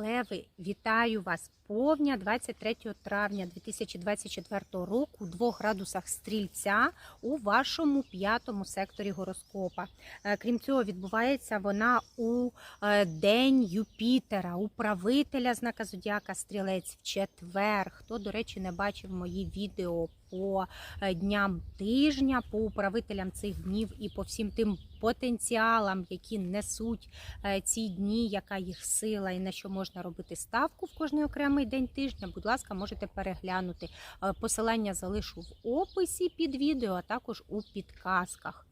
Леви, вітаю вас! Повня 23 травня 2024 року у 2 градусах стрільця у вашому п'ятому секторі гороскопа. Е, Крім цього, відбувається вона у е, день Юпітера, управителя знака Зодіака Стрілець в четвер. Хто, до речі, не бачив мої відео по е, дням тижня, по управителям цих днів і по всім тим потенціалам, які несуть е, ці дні, яка їх сила і на що можна робити ставку в кожний окремий день тижня. Будь ласка, можете переглянути. Е, Посилання залишу в описі під відео, а також у підказках.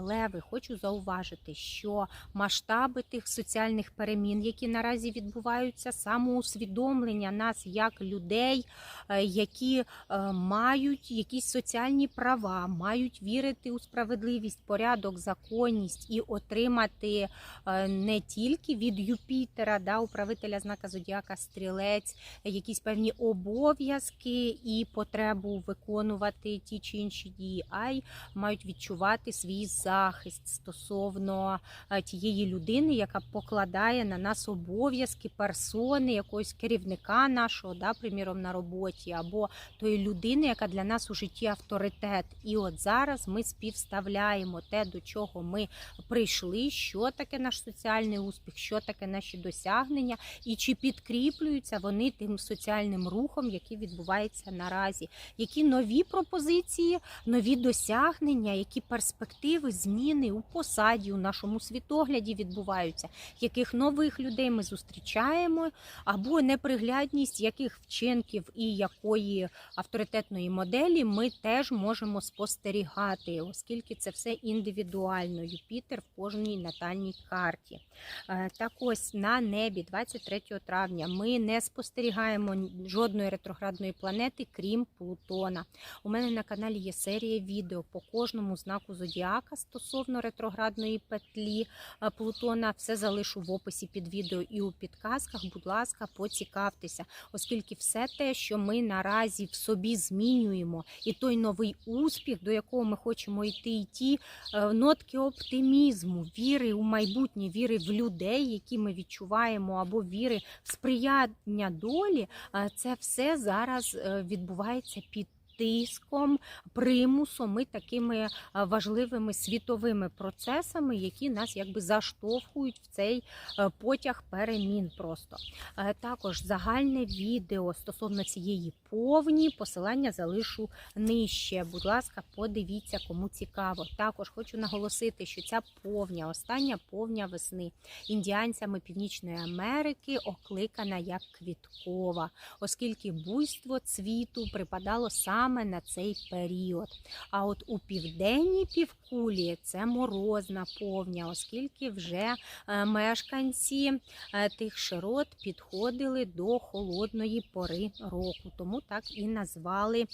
Леви, хочу зауважити, що масштаби тих соціальних перемін, які наразі відбуваються, самоусвідомлення нас як людей, е, які е, мають якісь соціальні права, мають вірити у справедливість, порядок, законність і отримати е, не тільки від Юпітера, да, управителя знака Зодіака Стрілець, якісь певні обов'язки і потребу виконувати ті чи інші дії, а й мають відчувати свій захист стосовно е, тієї людини, яка покладає на нас обов'язки персони, якогось керівника нашого, да, приміром на роботі, або тої людини, яка для нас у житті авторитет. І от зараз ми співставляємо те, до чого ми прийшли, що таке наш соціальний успіх, що таке наші досягнення, і чи підкріплюються вони тим соціальним рухом, який відбувається наразі. Які нові пропозиції, нові досягнення, які перспективи, зміни у посаді, у нашому світогляді відбуваються, яких нових людей ми зустрічаємо, або неприглядність яких вчинків і якої авторитетної моделі ми теж можемо спостерігати, оскільки це все індивідуально. Юпітер в кожній натальній карті. Е, Так ось на небі 23 травня ми не спостерігаємо жодної ретроградної планети, крім Плутона. У мене на каналі є серія відео по кожному знаку зодіака стосовно ретроградної петлі е, Плутона. Все залишу в описі під відео і у підказках. Будь ласка, поцікавтеся, оскільки все те, що ми наразі в собі змінюємо, і той новий успіх, до якого ми хочемо йти, і ті е, нотки оптимізму, віри у майбутнє, віри в людей, які ми відчуваємо, або віри в сприяння долі, е, це все зараз відбувається під. Тиском, примусом і такими е, важливими світовими процесами, які нас якби заштовхують в цей е, потяг перемін. Просто Е, також загальне відео стосовно цієї повні посилання залишу нижче. Будь ласка, подивіться, кому цікаво. Також хочу наголосити, що ця повня, остання повня весни індіанцями Північної Америки окликана як квіткова, оскільки буйство цвіту припадало саме на цей період. А от у південній півкулі це морозна повня, оскільки вже е, мешканці е, тих широт підходили до холодної пори року. Тому так і назвали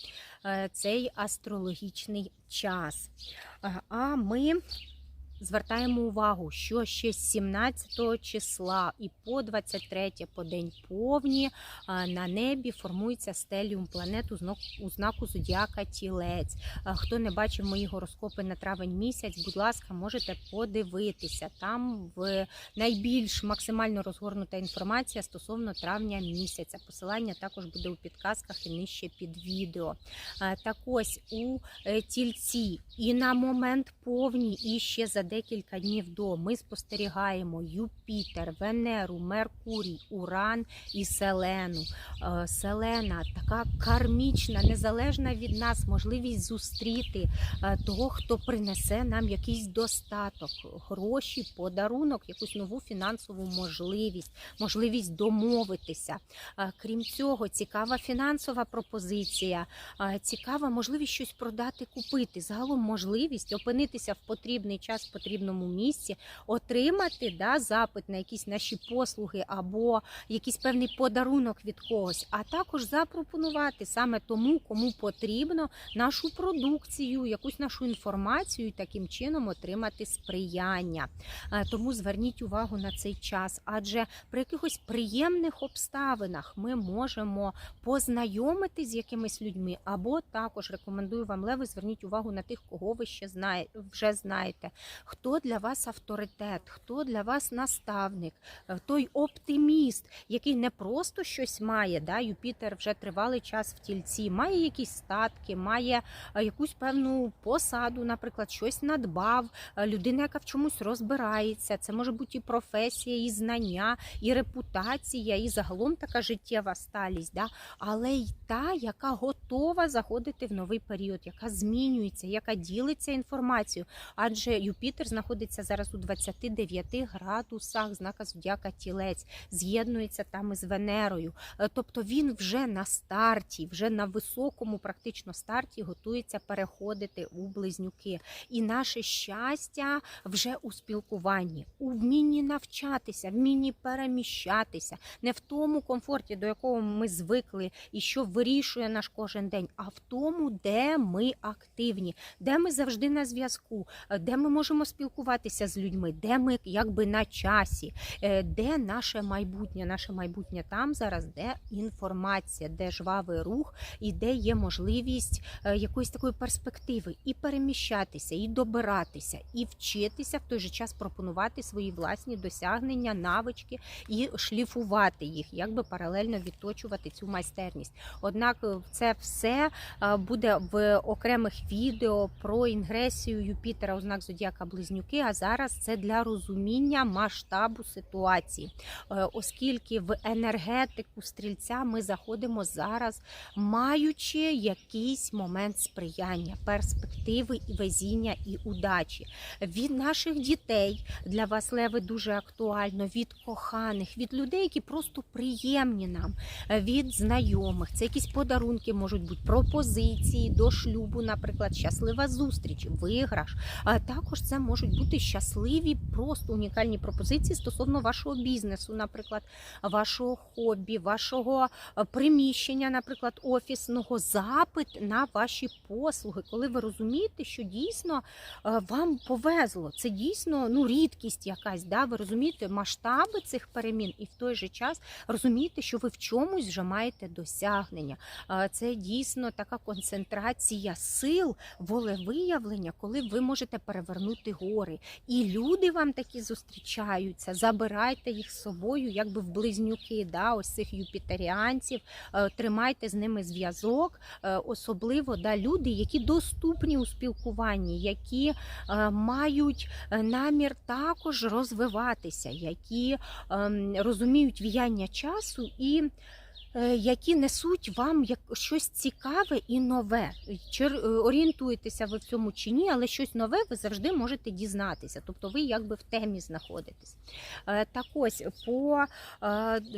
е, цей астрологічний час. А ми звертаємо увагу, що ще з 17 числа і по 23 по день повні е, на небі формується стеліум планет у знаку зодіака Тілець. Е, Хто не бачив мої гороскопи на травень місяць, будь ласка, можете подивитися. Там в найбільш максимально розгорнута інформація стосовно травня місяця. Посилання також буде у підказках і нижче під відео. Е, Так ось у тільці і на момент повні, і ще за декілька днів до ми спостерігаємо Юпітер, Венеру, Меркурій, Уран і Селену. Е, Селена така кармічна, незалежна від нас, можливість зустріти е, того, хто принесе нам якийсь достаток, гроші, подарунок, якусь нову фінансову можливість, можливість домовитися. Е, Крім цього, цікава фінансова пропозиція, цікава можливість щось продати, купити. Загалом можливість опинитися в потрібний час потрібному місці, отримати да, запит на якісь наші послуги або якийсь певний подарунок від когось, а також запропонувати саме тому, кому потрібно нашу продукцію, якусь нашу інформацію і таким чином отримати сприяння. Е, Тому зверніть увагу на цей час, адже при якихось приємних обставинах ми можемо познайомитись з якимись людьми, або також рекомендую вам леви, зверніть увагу на тих, кого ви ще знає, вже знаєте, хто для вас авторитет, хто для вас наставник, е, той оптиміст, який не просто щось має. Да? Юпітер вже тривалий час в тільці, має якісь статки, має е, якусь певну посаду, наприклад, щось надбав, е, людина, яка в чомусь розбирається. Це може бути і професія, і знання, і репутація, і загалом така життєва сталість. Да? Але й та, яка готова заходити в новий період, яка змінюється, яка ділиться інформацією. Адже Юпітер знаходиться зараз у 29 градусах знака зодіака Тілець, з'єднується там із Венерою. Е, Тобто він вже на старті, вже на високому, практично старті, готується переходити у близнюки. І наше щастя вже у спілкуванні, у вмінні навчатися, вмінні переміщатися, не в тому комфорті, до якого ми звикли, і що вирішує наш кожен день, а в тому, де ми активні, де ми завжди на зв'язку, е, де ми можемо спілкуватися з людьми, де ми якби на часі, е, де наше майбутнє. Наше майбутнє там зараз, де інформація, де жвавий рух і де є можливість е, якоїсь такої перспективи і переміщатися, і добиратися, і вчитися в той же час пропонувати свої власні досягнення, навички і шліфувати їх, якби паралельно відточувати цю майстерність. Однак е, це все буде в окремих відео про інгресію Юпітера у знак зодіака Близнюки. А зараз це для розуміння масштабу ситуації, Е, оскільки в енергетику стрільця ми заходимо зараз, маючи якийсь момент сприяння, перспективи і везіння і удачі від наших дітей для вас леви дуже актуально, від коханих, від людей, які просто приємні нам, е, від знайомих. Це якісь подарунки можуть бути пропозиції до шлюбу, наприклад, щаслива зустріч, виграш. А також це можуть бути щасливі, просто унікальні пропозиції стосовно вашого бізнесу, наприклад, вашого хобі, вашого е, приміщення, наприклад, офісного запит на ваші послуги, коли ви розумієте, що дійсно е, вам повезло. Це дійсно ну рідкість якась. Да? Ви розумієте масштаби цих перемін, і в той же час розумієте, що ви в чомусь вже маєте досягнення. Е, Це дійсно така концентрація сил, волевиявлення, коли ви можете перевернути гори. І люди вам такі зустрічаються. Забирайте їх з собою, якби в близнюки, да, ось цих юпітеріанців. Е, Тримайте з ними зв'язок, Е, особливо да, люди, які доступні у спілкуванні, які е, мають намір також розвиватися, які ем, розуміють віяння часу і. Е, Які несуть вам як щось цікаве і нове. Чи е, орієнтуєтеся ви в цьому чи ні, але щось нове ви завжди можете дізнатися. Тобто ви якби в темі знаходитесь. Е, Так ось по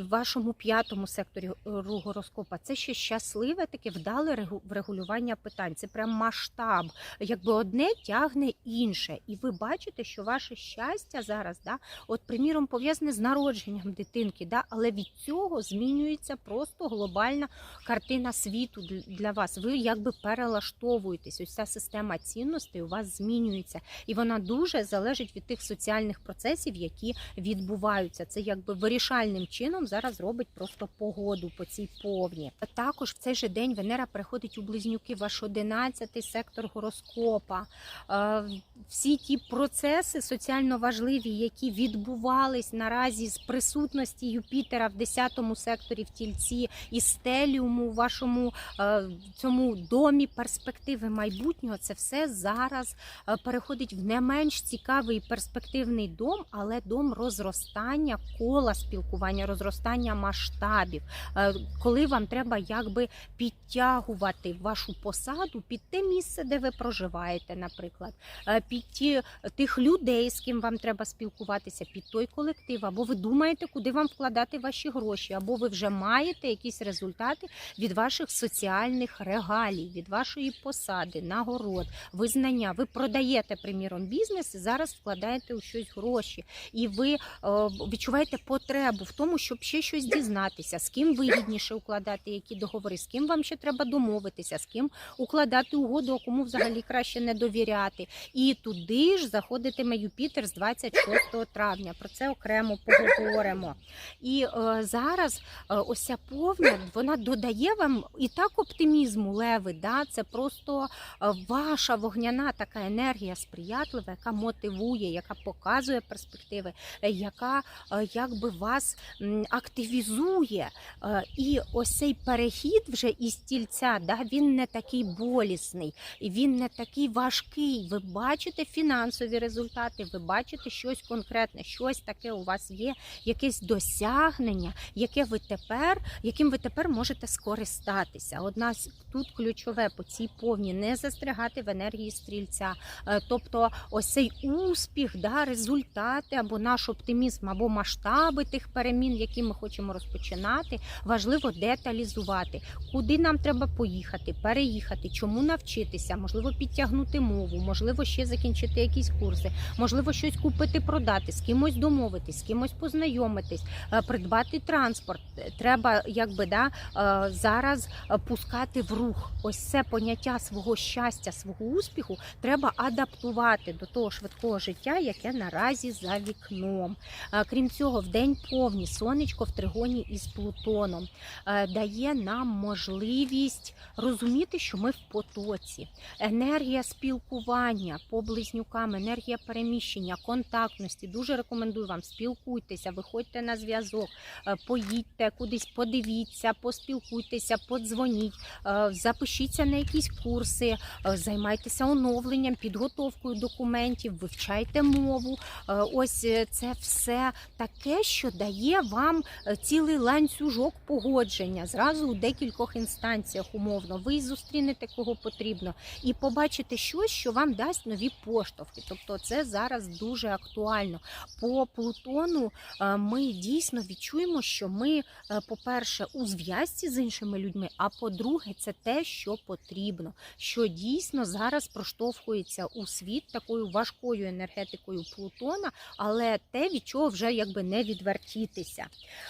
вашому п'ятому секторі гороскопа це ще щасливе, таке вдале врегулювання питань. Це прям масштаб, якби одне тягне інше. І ви бачите, що ваше щастя зараз, да, от приміром, пов'язане з народженням дитинки, да, але від цього змінюється просто глобальна картина світу для вас. Ви якби перелаштовуєтесь. Ось ця система цінностей у вас змінюється, і вона дуже залежить від тих соціальних процесів, які відбуваються. Це якби вирішальним чином зараз робить просто погоду по цій повні. Також в цей же день Венера переходить у близнюки, ваш 11 сектор гороскопа. Е, Всі ті процеси соціально важливі, які відбувались наразі з присутності Юпітера в 10 секторі в тільці і стеліуму вашому е, цьому домі перспективи майбутнього, це все зараз е, переходить в не менш цікавий перспективний дом, але дом розростання кола спілкування, розростання масштабів, Е, коли вам треба якби підтягувати вашу посаду під те місце, де ви проживаєте, наприклад, під ті тих людей, з ким вам треба спілкуватися, під той колектив, або ви думаєте, куди вам вкладати ваші гроші, або ви вже маєте якісь результати від ваших соціальних регалій, від вашої посади, нагород, визнання. Ви продаєте, приміром, бізнес і зараз вкладаєте у щось гроші, і ви е, відчуваєте потребу в тому, щоб ще щось дізнатися, з ким вигідніше укладати які договори, з ким вам ще треба домовитися, з ким укладати угоду, кому взагалі краще не довіряти. І туди ж заходитиме Юпітер з 26 травня. Про це окремо поговоримо. І е, зараз е, ось ця повня вона додає вам і так оптимізму, леви. Да? Це просто е, ваша вогняна така енергія сприятлива, яка мотивує, яка показує перспективи, е, яка е, якби вас активізує. І ось цей перехід вже із стільця, да, він не такий болісний, він не такий важкий. Ви бачите фінансові результати, ви бачите щось конкретне, щось таке у вас є, якесь досягнення, яке ви тепер, яким ви тепер можете скористатися. Одна тут ключове по цій повні не застрягати в енергії стрільця. Е, Тобто, ось цей успіх, да, результати або наш оптимізм, або масштаби тих перемін, які ми хочемо розпочинати, важливо деталізувати, куди нам треба поїхати, переїхати, чому навчитися, можливо, підтягнути мову, можливо, ще закінчити якісь курси, можливо, щось купити, продати, з кимось домовитись, з кимось познайомитись, е, придбати транспорт. Треба, якби да, е, зараз е, пускати в рух. Ось це поняття свого щастя, свого успіху треба адаптувати до того швидкого життя, яке наразі за вікном. Е, Крім цього, в день повні сонечко в тригоні із Плутоном е, дає нам можливість розуміти, що ми в потоці. Енергія спілкування по близнюкам, енергія переміщення, контактності. Дуже рекомендую вам спілкуйтеся, виходьте на зв'язок, е, поїдьте кудись, подивіться, поспілкуйтеся, подзвоніть, запишіться на якісь курси, е, займайтеся оновленням, підготовкою документів, вивчайте мову. Е, Ось е, це все таке, що дає вам цілий ланцюжок погодження зразу у декількох інстанціях умовно. Ви зустрінете кого потрібно і побачите щось, що вам дасть нові поштовхи. Тобто, це зараз дуже актуально. По Плутону ми дійсно відчуємо, що ми, по-перше, у зв'язці з іншими людьми, а по-друге, це те, що потрібно, що дійсно зараз проштовхується у світ такою важкою енергетикою Плутона, але те, від чого вже якби не відвертітися.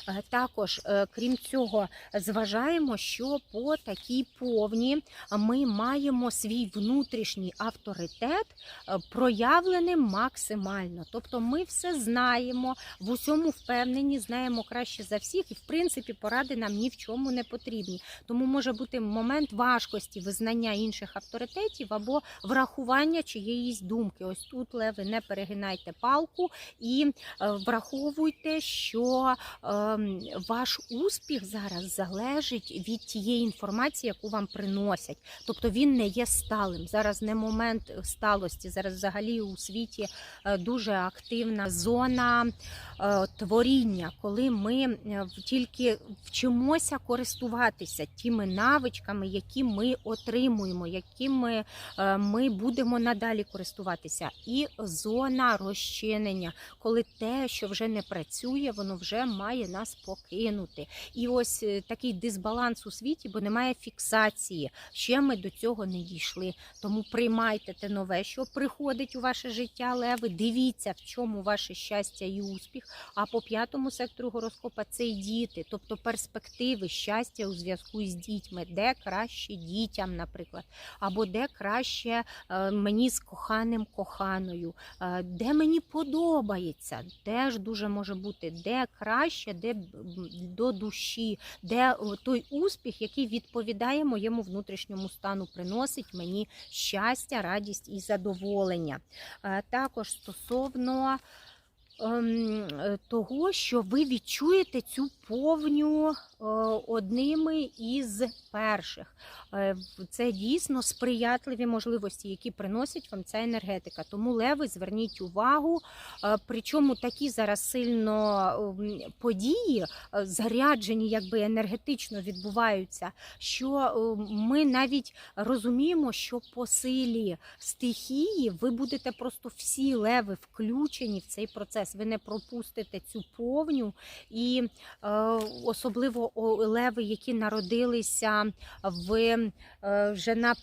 Е, Також, е, крім цього, зважаємо, що по такій повні ми маємо свій внутрішній авторитет е, проявленим максимально. Тобто ми все знаємо, в усьому впевнені, знаємо краще за всіх, і в принципі поради нам ні в чому не потрібні. Тому може бути момент важкості визнання інших авторитетів або врахування чиєїсь думки. Ось тут леви не перегинайте палку і е, враховуйте, що ем, ваш успіх зараз залежить від тієї інформації, яку вам приносять. Тобто він не є сталим. Зараз не момент сталості. Зараз взагалі у світі е, дуже активна зона е, творіння, коли ми тільки вчимося користуватися тими навичками, які ми отримуємо, якими е, ми будемо надалі користуватися. І зона розчинення, коли те, що вже не працює, воно вже має нас покинути. І ось е, такий дисбаланс у світі, бо немає фіксації. Ще ми до цього не дійшли. Тому приймайте те нове, що приходить у ваше життя, леви. Дивіться, в чому ваше щастя і успіх. А по п'ятому сектору гороскопа це й діти, тобто перспективи щастя у зв'язку з дітьми, де краще дітям, наприклад, або де краще е, мені з коханим коханою, е, де мені подобається, теж дуже може бути, де краще, де до душі, де той успіх, який відповідає моєму внутрішньому стану, приносить мені щастя, радість і задоволення. Е, Також стосовно ем, е, того, що ви відчуєте цю повню е, одними із перших. Е, Це дійсно сприятливі можливості, які приносить вам ця енергетика. Тому леви, зверніть увагу. Е, Причому такі зараз сильно ем, події е, заряджені, якби енергетично відбуваються, що е, ми навіть розуміємо, що по силі стихії ви будете просто всі леви включені в цей процес. Ви не пропустите цю повню, і е, особливо леви, які народилися в е, вже на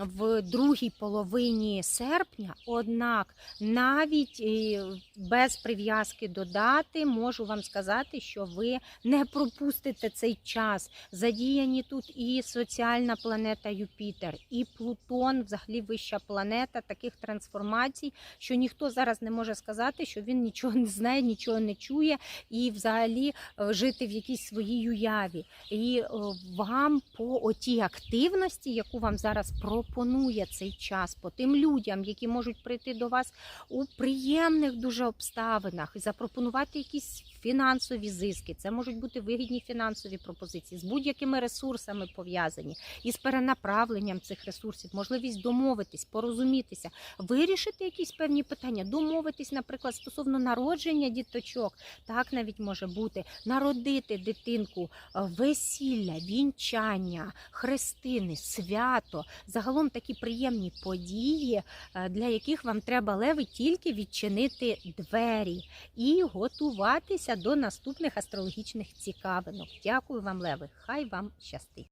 в другій половині серпня. Однак навіть е, без прив'язки до дати можу вам сказати, що ви не пропустите цей час. Задіяні тут і соціальна планета Юпітер, і Плутон, взагалі вища планета таких трансформацій, що ніхто зараз не може сказати, що він нічого не знає, нічого не чує, і взагалі е, жити в якійсь своїй уяві. І е, вам по отій активності, яку вам зараз пропонує цей час, по тим людям, які можуть прийти до вас у приємних дуже обставинах запропонувати якісь фінансові зиски. Це можуть бути вигідні фінансові пропозиції з будь-якими ресурсами пов'язані із перенаправленням цих ресурсів, можливість домовитись, порозумітися, вирішити якісь певні питання, домовитись, наприклад, стосовно народження діточок. Так навіть може бути народити дитинку, весілля, вінчання, хрестини, свято. Загалом такі приємні події, е, для яких вам треба леви тільки відчинити двері і готуватися до наступних астрологічних цікавинок. Дякую вам, леви. Хай вам щастить.